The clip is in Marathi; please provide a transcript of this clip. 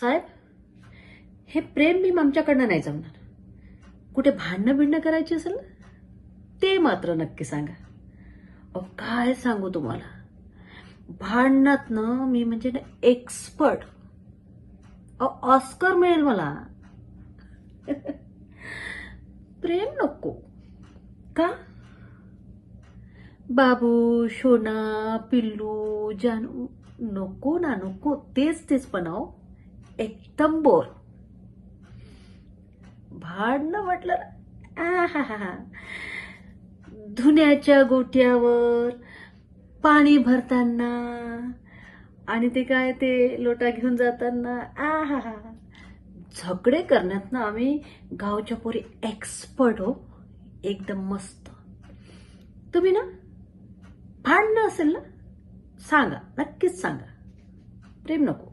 साहेब हे प्रेम भीम आमच्याकडनं नाही जमणार. कुठे भांडणं बिडणं करायची असेल ना ते मात्र नक्की सांगा. अहो काय सांगू तुम्हाला? भांडणात मी म्हणजे ना एक्सपर्ट ऑस्कर मिळेल मला. प्रेम नको. का? बाबू शोना पिल्लू जानू नको ना नको. तेच तेच बनाव एकदम बोर भांडणं म्हटलं ना आहाहा. धुण्याच्या गोट्यावर पाणी भरताना आणि ते काय ते लोटा घेऊन जाताना आहाहा. झगडे करण्यात ना आम्ही गावच्या पोरी एक्सपर्ट हो एकदम मस्त. तुम्ही ना भांडणं असेल ना सांगा नक्कीच सांगा. प्रेम नको.